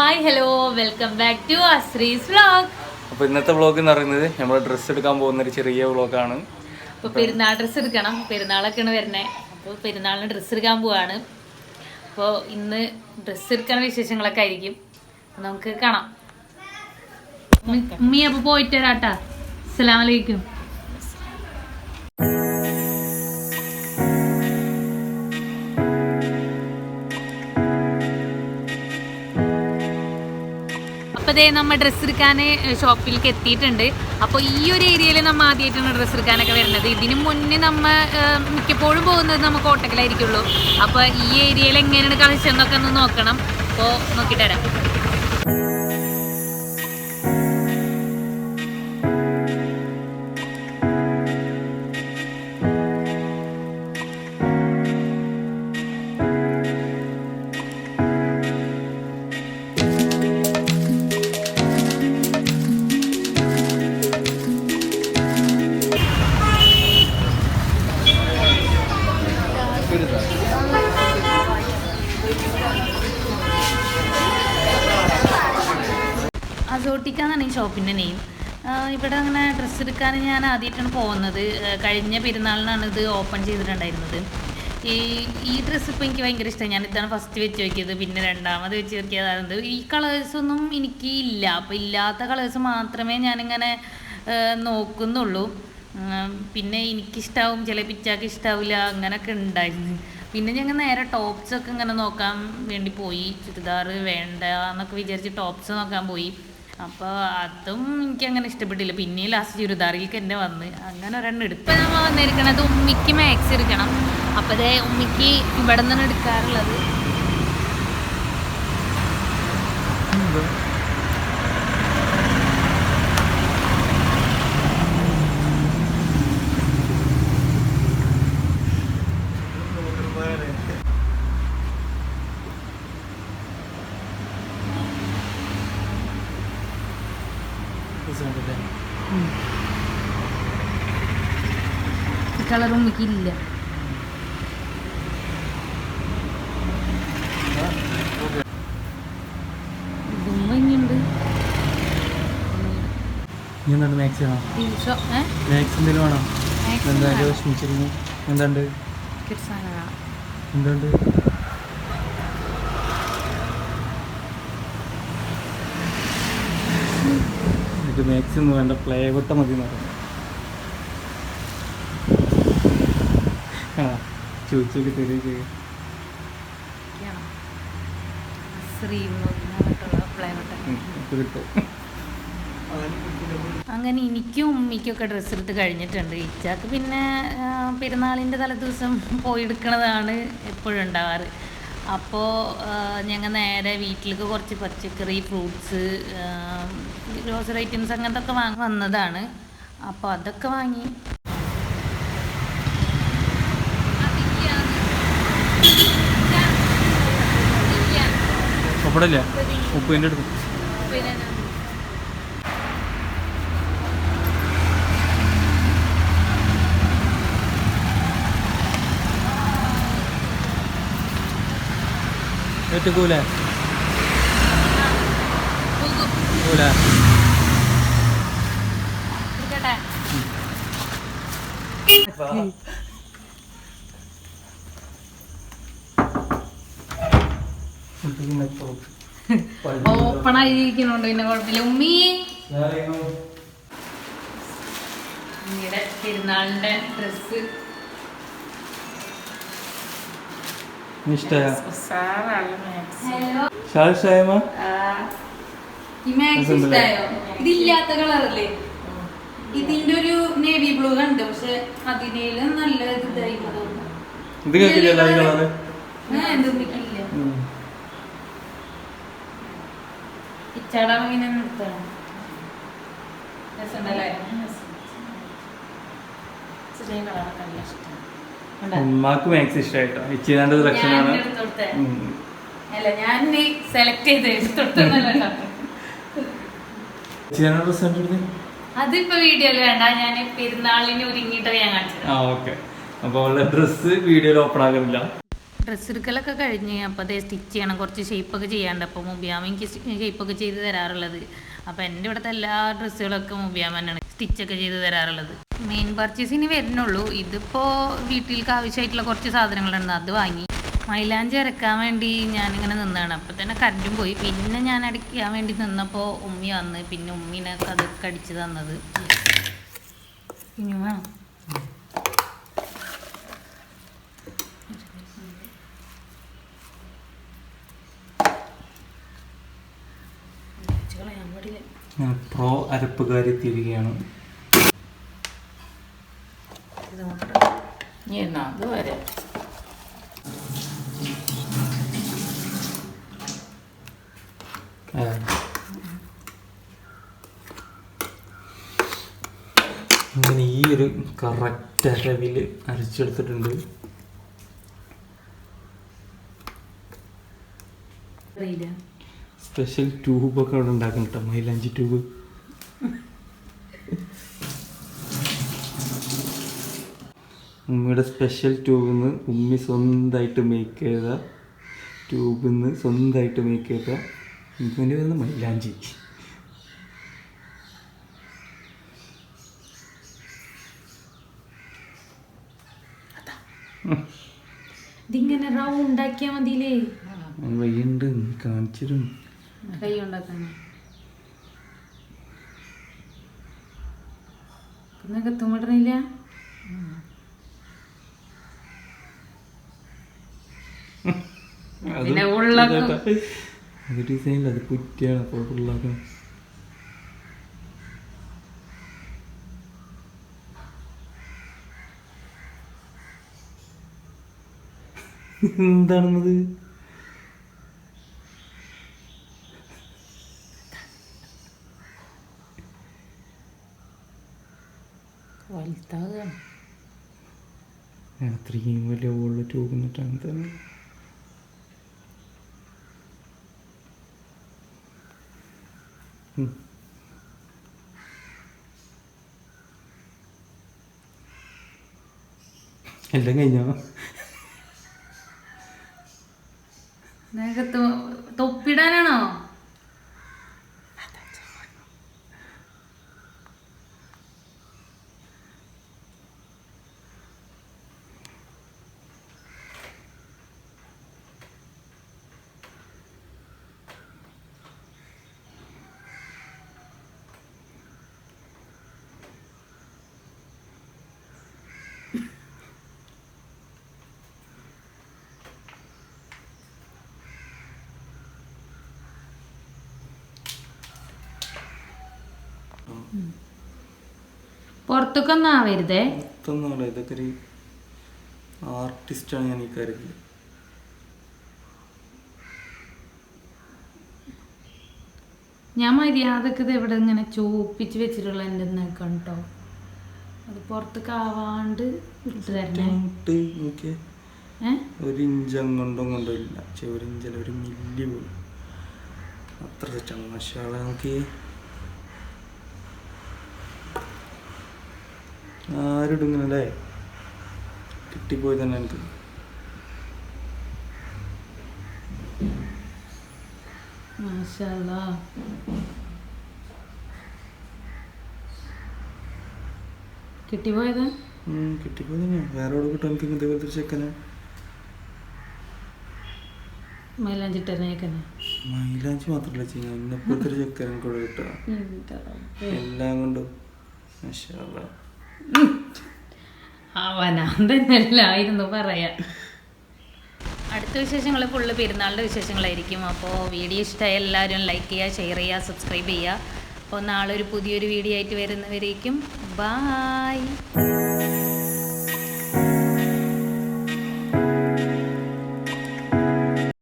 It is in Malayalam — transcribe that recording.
Hi hello welcome back to Ashree's vlog അപ്പോൾ ഇന്നത്തെ വ്ളോഗ് എന്ന് പറയുന്നത് നമ്മൾ ഡ്രസ്സ് എടുക്കാൻ പോകുന്ന ഒരു ചെറിയ വ്ളോഗാണ് അപ്പോൾ പെരുന്നാൾ ഡ്രസ്സ് എടുക്കണം. പെരുന്നാളൊക്കെയാണ് വരുന്നത് അപ്പോൾ പെരുന്നാളിന് ഡ്രസ്സ് എടുക്കാൻ പോവാണ്. അപ്പോൾ ഇന്ന് ഡ്രസ്സ് എടുക്കണ വിശേഷങ്ങളൊക്കെ ആയിരിക്കും. നമുക്ക് കാണാം. ഉമ്മി അപ്പോൾ പോയിട്ട് വരാട്ടാ. അസ്സലാം അപ്പോൾ ദേ നമ്മൾ ഡ്രസ്സ് എടുക്കാൻ ഷോപ്പിലേക്ക് എത്തിയിട്ടുണ്ട്. അപ്പോൾ ഈ ഒരു ഏരിയയിൽ നമ്മൾ ആദ്യമായിട്ടാണ് ഡ്രസ്സ് എടുക്കാനൊക്കെ വരുന്നത്. ഇതിന് മുന്നേ നമ്മൾ മിക്കപ്പോഴും പോകുന്നത് നമ്മൾ കോട്ടക്കലായിരിക്കുള്ളൂ. അപ്പോൾ ഈ ഏരിയയിൽ എങ്ങനെയാണ് കളിച്ചെന്നൊക്കെ ഒന്ന് നോക്കണം. അപ്പോൾ നോക്കിയിട്ട് വരാം. ഷോപ്പിന്റെ നെയിം. ഇവിടെ അങ്ങനെ ഡ്രസ്സ് എടുക്കാൻ ഞാൻ ആദ്യമായിട്ടാണ് പോകുന്നത്. കഴിഞ്ഞ പെരുന്നാളിനാണ് ഇത് ഓപ്പൺ ചെയ്തിട്ടുണ്ടായിരുന്നത്. ഈ ഈ ഡ്രസ്സ് ഇപ്പോൾ എനിക്ക് ഭയങ്കര ഇഷ്ടമാണ്. ഞാൻ ഇതാണ് ഫസ്റ്റ് വെച്ച് നോക്കിയത് പിന്നെ രണ്ടാമത് വെച്ച് നോക്കിയതായിരുന്നു ഈ കളേഴ്സൊന്നും എനിക്ക് ഇല്ല. അപ്പോൾ ഇല്ലാത്ത കളേഴ്സ് മാത്രമേ ഞാനിങ്ങനെ നോക്കുന്നുള്ളൂ. പിന്നെ എനിക്കിഷ്ടാവും. ചില പിച്ചാക്ക് ഇഷ്ടാവില്ല. അങ്ങനെയൊക്കെ ഉണ്ടായിരുന്നു. പിന്നെ ഞങ്ങൾ നേരെ ടോപ്സൊക്കെ ഇങ്ങനെ നോക്കാൻ വേണ്ടി പോയി. ചുരിദാർ വേണ്ട എന്നൊക്കെ വിചാരിച്ച് ടോപ്സ് നോക്കാൻ പോയി. അപ്പോൾ അതും എനിക്ക് അങ്ങനെ ഇഷ്ടപ്പെട്ടില്ല. പിന്നെ ലാസ്റ്റ് ചുരിദാറിലേക്ക് തന്നെ വന്ന്. അങ്ങനെ ഒരെണ്ണം എടുത്തു. നമ്മൾ വന്നിരിക്കണത് ഉമ്മിക്ക് മാക്സ് എടുക്കണം. അപ്പോൾ അതേ ഉമ്മിക്ക് ഇവിടെ നിന്നാണ് എടുക്കാറുള്ളത് ഈ കളർ ഉമ്മിക്ക് ഇല്ല ഇതുമ്മ ഇനിയുണ്ട്. നീ എന്താണ് മാക്സ് ആണോ മാക്സ് എന്തെങ്കിലും വേണോ? Max എന്താ വേണം. വിഷമിച്ചിരുന്നു എന്താണ്ട്? എന്തുണ്ട്? എനിക്ക് മാക്സിമം വേണ്ട പ്ലേ കൊട്ട മതി എന്ന് പറഞ്ഞു. ആ ചോദിച്ചൊക്കെ തരുകയും ചെയ്യും. അങ്ങനെ എനിക്കും ഉമ്മിക്കൊക്കെ ഡ്രസ്സ് എടുത്ത് കഴിഞ്ഞിട്ടുണ്ട്. ഇച്ചാക്ക് പിന്നെ പെരുന്നാളിന്റെ തലേദിവസം പോയി എടുക്കണതാണ് എപ്പോഴും ഉണ്ടാവാറ്. അപ്പോൾ ഞങ്ങൾ നേരെ വീട്ടിലേക്ക് കുറച്ച് പച്ചക്കറി ഫ്രൂട്ട്സ് ഗ്രോസറി ഐറ്റംസ് അങ്ങനത്തെ ഒക്കെ വാങ്ങി വന്നതാണ്. അപ്പോൾ അതൊക്കെ വാങ്ങി. ഒപ്പടല്ല. ഉപ്പിന്റെ അടുത്ത്. ഏറ്റുകൂല കൂല ഓപ്പൺ ആയിരിക്കണോണ്ട് പിന്നെ കുഴപ്പമില്ല. ഉമ്മി. ഉമ്മിയുടെ പെരുന്നാളിന്റെ ഇഷ്ടായോ? ഇതില്ലാത്ത കളറല്ലേ? ഇതിന്റെ ഒരു നേവി ബ്ലൂ കണ്ട് പക്ഷെ അതിനേലും നല്ല ഇതായി ഇത് കേൾക്കില്ല ഈ കളറ് എന്തൊന്നിക്കില്ല ഇച്ചാടാ ഇങ്ങനെ നിർത്തണം. ഉമ്മാക്ക് മാക്സ് ഇഷ്ടമായിട്ടോ ഇച്ചിരാണ്ട് സെലക്ഷനാണ് അല്ല ഞാൻ സെലക്ട് ചെയ്ത് എടുത്തോട്ടൊന്നല്ല ഇച്ചിനാണ്ട് ഡ്രസ് കണ്ടെടുത്ത് അതിപ്പോ വീഡിയോയിൽ വേണ്ട ഞാൻ പെരുന്നാളിന് ഒരുങ്ങിയിട്ട് ഞാൻ കാണിച്ചത്. ആ ഓക്കെ. അപ്പോൾ അവളുടെ ഡ്രസ്സ് വീഡിയോയിൽ ഓപ്പൺ ആകുന്നില്ല. ഡ്രസ്സ് എടുക്കലൊക്കെ കഴിഞ്ഞ് അപ്പോൾ അതേ സ്റ്റിച്ച് ചെയ്യണം കുറച്ച് ഷേപ്പ് ഒക്കെ ചെയ്യാണ്ട് അപ്പോൾ മുബിയാമ എനിക്ക് ഷേപ്പൊക്കെ ചെയ്ത് തരാറുള്ളത്. അപ്പോൾ എന്റെ ഇവിടുത്തെ എല്ലാ ഡ്രസ്സുകളൊക്കെ സ്റ്റിച്ച് സ്റ്റിച്ചൊക്കെ ചെയ്ത് തരാറുള്ളത്. മെയിൻ പർച്ചേസിന് വരുന്നുള്ളൂ. ഇതിപ്പോൾ വീട്ടിലേക്ക് ആവശ്യമായിട്ടുള്ള കുറച്ച് സാധനങ്ങളുണ്ട്. അത് വാങ്ങി. മൈലാഞ്ചി ഇറക്കാൻ വേണ്ടി ഞാനിങ്ങനെ നിന്നാണ്. അപ്പോൾ തന്നെ കറണ്ടും പോയി. പിന്നെ ഞാൻ അടിക്കാൻ വേണ്ടി നിന്നപ്പോൾ ഉമ്മി വന്ന് പിന്നെ ഉമ്മീനെ അത് കടിച്ച് തന്നത്. ഇനി വേണം. ഞാൻ പ്രോ അരപ്പുകാരി തീരുകയാണ്. ഇനി എന്നാ? അത് വരെ ആ. അങ്ങനെ ഈ ഒരു കറക്റ്റ് അരവിൽ അരച്ചെടുത്തിട്ടുണ്ട് സ്പെഷ്യൽ ട്യൂബൊക്കെ അവിടെ ഉണ്ടാക്കണം കേട്ടോ മൈലാഞ്ചി ട്യൂബ്. ഉമ്മയുടെ സ്പെഷ്യൽ ട്യൂബിൽ നിന്ന് ഉമ്മി സ്വന്തമായിട്ട് മേക്ക് ചെയ്ത ട്യൂബിൽ നിന്ന് സ്വന്തമായിട്ട് മേക്ക് ചെയ്ത ഇതിന് വരുന്ന മൈലാഞ്ചി. ഇതിങ്ങനെ റൗണ്ട് ഉണ്ടാക്കിയാൽ മതിയില്ലേ? വയ്യുണ്ട്. കാണിച്ചിരും. കൈ ഉണ്ടാക്കാൻ പിന്നെ ഉള്ളൊക്കെ- അത് ഡിസൈനിൽ അത് കുറ്റിയാണ്. അപ്പോൾ ഫുള്ളാക്കണം എന്താണെന്നത്? വലുതാകാണ് അത്രയും വലിയ ഉള്ള ട്യൂബ് എന്നിട്ടാണ് തന്നെ. എല്ലാം കഴിഞ്ഞോ? നിനക്ക് പുറത്തേക്കൊന്നും ആവരുതേ. മൊത്തം ഇതൊക്കെ ഒരു ആർട്ടിസ്റ്റാണ് ഞാൻ ഈ കാര്യത്തിൽ ഞാൻ മര്യാദയ്ക്ക് ഇത് ഇവിടെ ഇങ്ങനെ ചോപ്പിച്ച് വെച്ചിട്ടുള്ള എന്റെ നിൽക്കണം കേട്ടോ അത് പുറത്തേക്ക് ആവാണ്ട് ഒരു ഇഞ്ച് അങ്ങോട്ടും കൊണ്ടും ഇല്ല. ഒരു ഇഞ്ചല്ല ഒരു മില്ലി പോലും. അത്ര മഷാള നോക്കി ആരിടുങ്ങനല്ലേ കിട്ടിപ്പോയി തന്നെ എനിക്ക്. മാഷാല്ലാ കിട്ടിപ്പോയത്? ഉം, കിട്ടിപ്പോയി തന്നെ. വേറെ എവിടെ കിട്ടും എനിക്ക് ഇതേപോലത്തെ ഒരു ചെക്കനെ? മൈലാഞ്ചിട്ടനേക്കനെ. മൈലാഞ്ചി മാത്രമല്ല ചെയ്യുന്നത്. ഇന്നപ്പോഴത്തെ ഒരു ഇവിടെ കിട്ടുക. എല്ലാം കൊണ്ടും. അവനാ തന്നെ അല്ലായിരുന്നു പറയാ അടുത്ത വിശേഷങ്ങൾ ഫുള്ള് പെരുന്നാളിന്റെ വിശേഷങ്ങളായിരിക്കും. അപ്പോൾ വീഡിയോ ഇഷ്ടമായ എല്ലാവരും ലൈക്ക് ചെയ്യുക ഷെയർ ചെയ്യുക സബ്സ്ക്രൈബ് ചെയ്യുക. അപ്പോൾ നാളെ ഒരു പുതിയൊരു വീഡിയോ ആയിട്ട് വരുന്നവരേക്കും. ബായ്